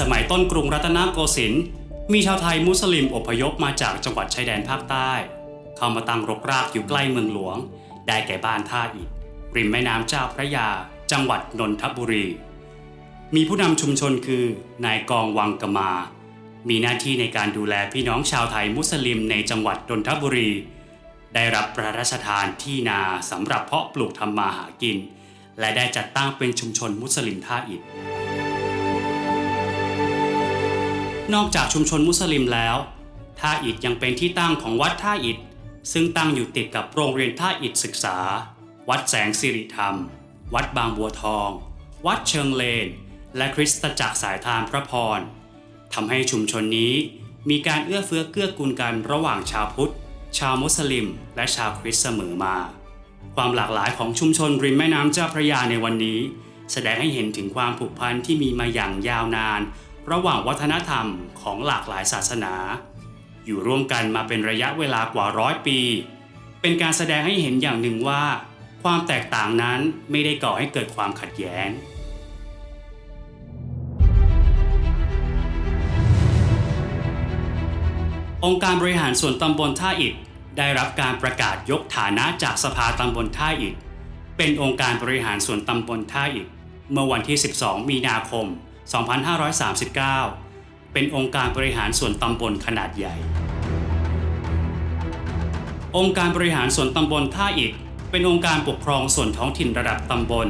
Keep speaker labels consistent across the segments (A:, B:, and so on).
A: สมัยต้นกรุงรัตนโกสินทร์มีชาวไทยมุสลิมอพยพมาจากจังหวัดชายแดนภาคใต้ เข้ามาตั้งรกรากอยู่ใกล้เมืองหลวง ได้แก่บ้านท่าอิฐริมแม่น้ำเจ้าพระยา จังหวัดนนทบุรี มีผู้นำชุมชนคือนายกองวังกมา มีหน้าที่ในการดูแลพี่น้องชาวไทยมุสลิมในจังหวัดนนทบุรี ได้รับพระราชทานที่นาสำหรับเพาะปลูกทำมาหากิน และได้จัดตั้งเป็นชุมชนมุสลิมท่าอิฐ นอกจากชุมชนมุสลิมแล้ว ท่าอิฐยังเป็นที่ตั้งของวัดท่าอิฐซึ่งตั้งอยู่ติดกับโรงเรียนท่าอิฐศึกษา วัดแสงสิริธรรม วัดบางบัวทอง วัดเชิงเลน และคริสตจักรสายทานพระพรทำให้ชุมชนนี้มีการเอื้อเฟื้อเกื้อกูลกันระหว่างชาวพุทธ ชาวมุสลิม และชาวคริสต์เสมอมา ความหลากหลายของชุมชนริมแม่น้ำเจ้าพระยาในวันนี้ แสดงให้เห็นถึงความผูกพันที่มีมาอย่างยาวนาน ระหว่างวัฒนธรรมของหลากหลายศาสนา อยู่ร่วมกันมาเป็นระยะเวลากว่าร้อยปี เป็นการแสดงให้เห็นอย่างหนึ่งว่า ความแตกต่างนั้นไม่ได้ก่อให้เกิดความขัดแย้งองค์การบริหารส่วนตำบลท่าอิฐได้รับการประกาศยกฐานะจากสภาตำบลท่าอิฐเป็นองค์การบริหารส่วนตำบลท่าอิฐเมื่อวันที่ 12 มีนาคม 2539 เป็นองค์การบริหารส่วนตำบลขนาดใหญ่ องค์การบริหารส่วนตำบลท่าอิฐเป็นองค์การปกครองส่วนท้องถิ่นระดับตำบล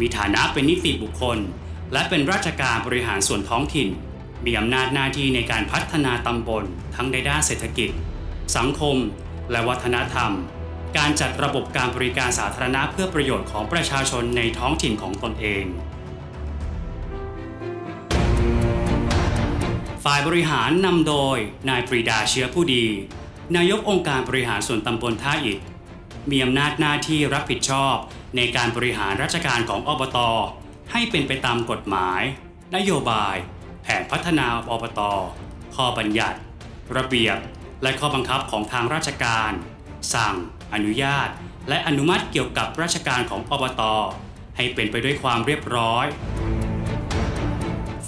A: มีฐานะเป็นนิติบุคคล และเป็นราชการบริหารส่วนท้องถิ่น มีอำนาจหน้าที่ในการพัฒนาตำบล ทั้งในด้านเศรษฐกิจ สังคม และวัฒนธรรม การจัดระบบการบริการสาธารณะเพื่อประโยชน์ของประชาชนในท้องถิ่นของตนเอง ฝ่ายบริหารนำโดยนายปรีดาเชื้อผู้ดี นายกองค์การบริหารส่วนตำบลท่าอิฐมีอำนาจหน้าที่รับผิดชอบในการบริหารราชการของอบต ให้เป็นไปตามกฎหมาย นโยบาย แผนพัฒนาอบต ข้อบัญญัติ ระเบียบ และข้อบังคับของทางราชการ สั่ง อนุญาต และอนุมัติเกี่ยวกับราชการของอบต ให้เป็นไปด้วยความเรียบร้อย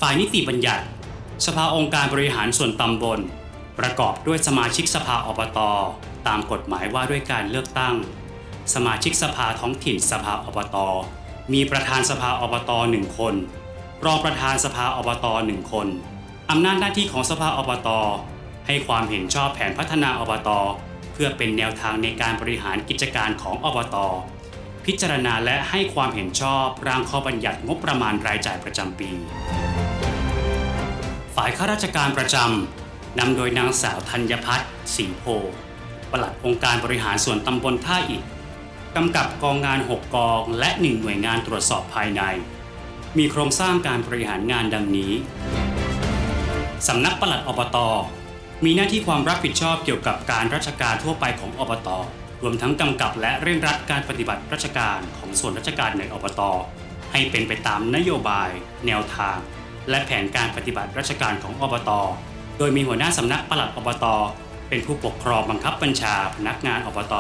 A: ฝ่ายนิติบัญญัติ สภาองค์การบริหารส่วนตำบล ประกอบด้วยสมาชิกสภาอบต ตามกฎหมายว่าด้วยการเลือกตั้ง สมาชิกสภาท้องถิ่นสภาอบต มีประธานสภาอบตหนึ่งคน รองประธานสภาอบตหนึ่งคน อำนาจหน้าที่ของสภาอบต ให้ความเห็นชอบแผนพัฒนาอบต เพื่อเป็นแนวทางในการบริหารกิจการของอบต พิจารณาและให้ความเห็นชอบร่างข้อบัญญัติงบประมาณรายจ่ายประจำปี ฝ่ายข้าราชการประจำนำโดยนางสาวธัญพัฒน์ศรีโพปลัดองค์การบริหารส่วนตำบลท่าอิฐกำกับกองงาน 6 กองและ 1 หน่วยงานตรวจสอบภายใน มีโครงสร้างการบริหารงานดังนี้ สำนักปลัดอบต มีหน้าที่ความรับผิดชอบเกี่ยวกับการราชการทั่วไปของอบต รวมทั้งกำกับและเร่งรัดการปฏิบัติราชการของส่วนราชการในอบต ให้เป็นไปตามนโยบาย แนวทาง และแผนการปฏิบัติราชการของอบต โดยมีหัวหน้าสำนักปลัดอบต เป็นผู้ปกครองบังคับบัญชาพนักงานอบต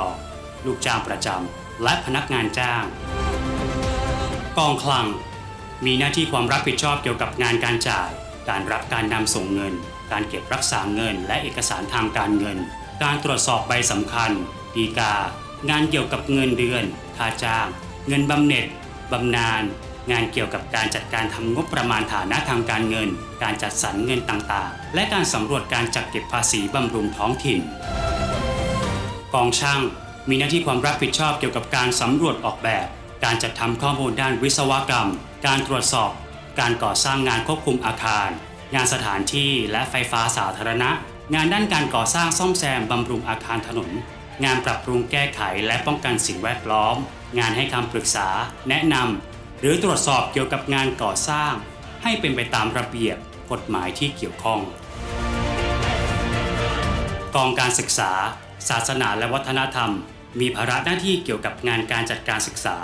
A: ลูกจ้างประจำและพนักงานจ้าง กองคลัง มีหน้าที่ความรับผิดชอบเกี่ยวกับงานการจ่าย การรับการนำส่งเงิน การเก็บรักษาเงิน และเอกสารทางการเงิน การตรวจสอบใบสำคัญดีกา งานเกี่ยวกับเงินเดือน ค่าจ้าง เงินบำเหน็จบำนาญ งานเกี่ยวกับการจัดการทำงบประมาณฐานะทางการเงิน การจัดสรรเงินต่างๆ และการสำรวจการจัดเก็บภาษีบำรุงท้องถิ่น กองช่างมีหน้าที่ความรับผิดชอบเกี่ยวกับการสำรวจออกแบบ การจัดทำข้อมูลด้านวิศวกรรม การตรวจสอบ การก่อสร้างงานควบคุมอาคาร งานสถานที่และไฟฟ้าสาธารณะ งานด้านการก่อสร้างซ่อมแซมบำรุงอาคารถนน งานปรับปรุงแก้ไขและป้องกันสิ่งแวดล้อม งานให้คำปรึกษา แนะนำ หรือตรวจสอบเกี่ยวกับงานก่อสร้าง ให้เป็นไปตามระเบียบกฎหมายที่เกี่ยวข้อง กองการศึกษา ศาสนาและวัฒนธรรม มีภาระหน้าที่เกี่ยวกับงานการจัดการศึกษา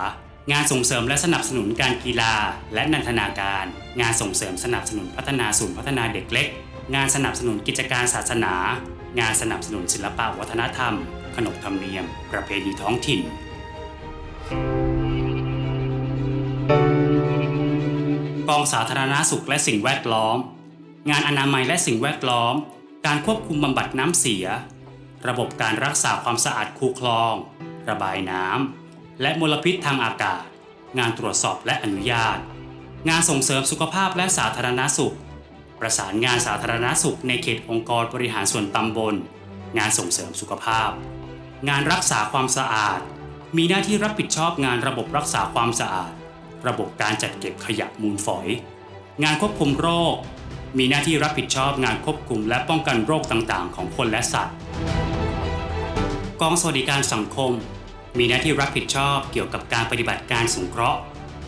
A: งานส่งเสริมและสนับสนุนการกีฬา และนันทนาการ งานส่งเสริมสนับสนุนพัฒนาศูนย์พัฒนาเด็กเล็ก งานสนับสนุนกิจการศาสนา งานสนับสนุนศิลปะวัฒนธรรม ขนบธรรมเนียม ประเพณีท้องถิ่น กองสาธารณาสุขและสิ่งแวดล้อม งานอนามัยและสิ่งแวดล้อม การควบคุมบำบัดน้ำเสีย ระบบการรักษาความสะอาดคูคลอง ระบายน้ำและมลพิษทางอากาศ งานตรวจสอบและอนุญาต งานส่งเสริมสุขภาพและสาธารณสุข ประสานงานสาธารณสุขในเขตองค์กรบริหารส่วนตำบล งานส่งเสริมสุขภาพ งานรักษาความสะอาด มีหน้าที่รับผิดชอบงานระบบรักษาความสะอาด ระบบการจัดเก็บขยะมูลฝอย งานควบคุมโรค มีหน้าที่รับผิดชอบงานควบคุมและป้องกันโรคต่างๆ ของคนและสัตว์ กองสวัสดิการสังคม มีหน้าที่รับผิดชอบเกี่ยวกับการปฏิบัติการสงเคราะห์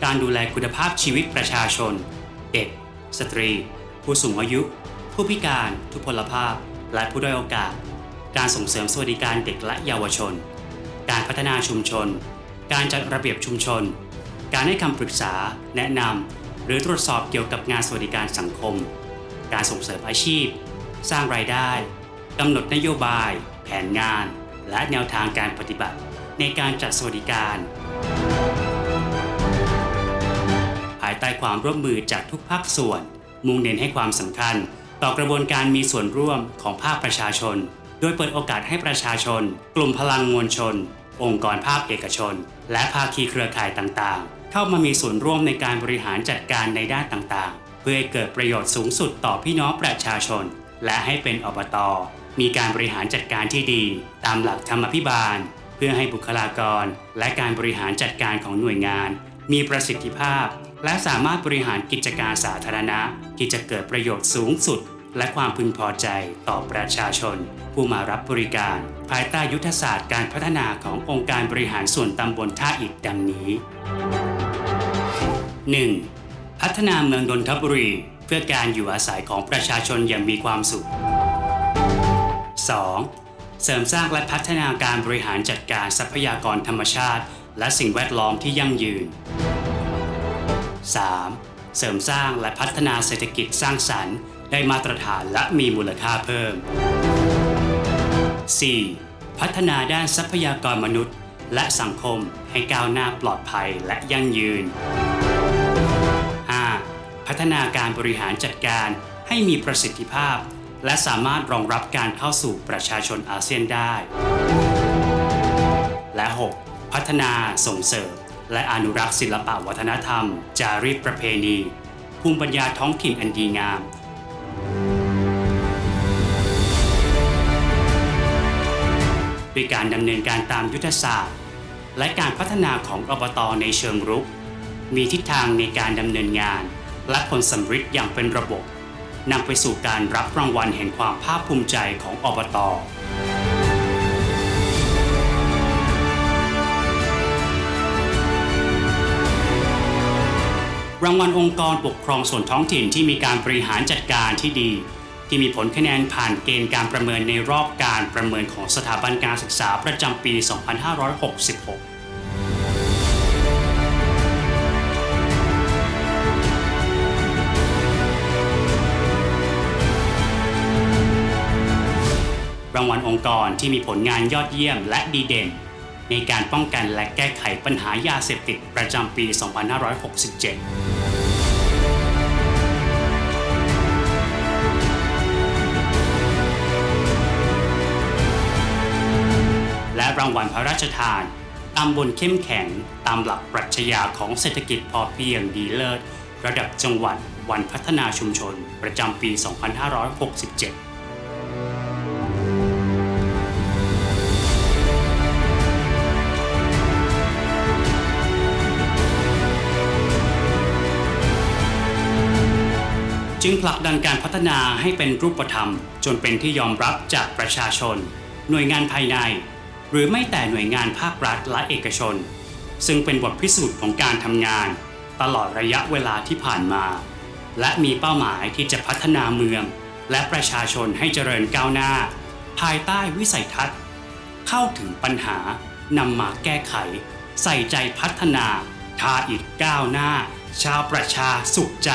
A: การดูแลคุณภาพชีวิตประชาชน เด็ก สตรี ผู้สูงอายุ ผู้พิการ ทุพพลภาพ และผู้ด้อยโอกาส การส่งเสริมสวัสดิการเด็กและเยาวชน การพัฒนาชุมชน การจัดระเบียบชุมชน การให้คำปรึกษา แนะนำหรือตรวจสอบเกี่ยวกับงานสวัสดิการสังคม การส่งเสริมอาชีพ สร้างรายได้กำหนดนโยบาย แผนงาน และแนวทางการปฏิบัติ ในการจัดสวัสดิการ ภายใต้ความร่วมมือจากทุกภาคส่วน มุ่งเน้นให้ความสำคัญ ต่อกระบวนการมีส่วนร่วมของภาคประชาชน โดยเปิดโอกาสให้ประชาชน กลุ่มพลังมวลชน องค์กรภาคเอกชน และภาคีเครือข่ายต่างๆ เข้ามามีส่วนร่วมในการบริหารจัดการในด้านต่างๆ เพื่อให้เกิดประโยชน์สูงสุดต่อพี่น้องประชาชน และให้เป็นอบตมีการบริหารจัดการที่ดี ตามหลักธรรมพิบาล เพื่อให้บุคลากร และการบริหารจัดการของหน่วยงาน มีประสิทธิภาพ และสามารถบริหารกิจการสาธารณะ ที่จะเกิดประโยชน์สูงสุด และความพึงพอใจต่อประชาชน ผู้มารับบริการ ภายใต้ยุทธศาสตร์การพัฒนาขององค์การบริหารส่วนตำบลท่าอิฐดังนี้ 1. พัฒนาเมืองนนทบุรี เพื่อการอยู่อาศัยของประชาชนอย่างมีความสุข 2. เสริมสร้างและพัฒนาการบริหารจัดการทรัพยากรธรรมชาติ และสิ่งแวดล้อมที่ยั่งยืน 3. เสริมสร้างและพัฒนาเศรษฐกิจสร้างสรรค์ ได้มาตรฐานและมีมูลค่าเพิ่ม 4. พัฒนาด้านทรัพยากรมนุษย์ และสังคมให้ก้าวหน้าปลอดภัยและยั่งยืน พัฒนาการบริหารจัดการให้มีประสิทธิภาพ และสามารถรองรับการเข้าสู่ประชาชนอาเซียนได้ และ 6. พัฒนาส่งเสริม และอนุรักษ์ศิลปะวัฒนธรรม จารีตประเพณี ภูมิปัญญาท้องถิ่นอันดีงามด้วยการดำเนินการตามยุทธศาสตร์ และการพัฒนาของอบตในเชิงรุก มีทิศทางในการดำเนินงาน และผลสำฤทธิ์อย่างเป็นระบบนำไปสู่การรับรางวัลแห่งความภาคภูมิใจของอบตรางวัลองค์กรปกครองส่วนท้องถิ่นที่มีการบริหารจัดการที่ดี ที่มีผลคะแนนผ่านเกณฑ์การประเมินในรอบการประเมินของสถาบันการศึกษาประจำปี 2566างวัลองค์กรที่มีผลงานยอดเยี่ยมและดีเด่น ในการป้องกันและแก้ไขปัญหายาเสพติดประจำปี 2567และรางวัลพระราชทานตำบลเข้มแข็งตามหลักปรัชญาของเศรษฐกิจพอเพียงดีเลิศ ระดับจังหวัดวันพัฒนาชุมชนประจำปี 2567 จึงผลักดันการพัฒนาให้เป็นรูปธรรม จนเป็นที่ยอมรับจากประชาชน หน่วยงานภายใน หรือไม่แต่หน่วยงานภาครัฐและเอกชน ซึ่งเป็นบทพิสูจน์ของการทำงาน ตลอดระยะเวลาที่ผ่านมา และมีเป้าหมายที่จะพัฒนาเมือง และประชาชนให้เจริญก้าวหน้า ภายใต้วิสัยทัศน์ เข้าถึงปัญหานำมาแก้ไข ใส่ใจพัฒนา ทาอิดก้าวหน้า ชาวประชาสุขใจ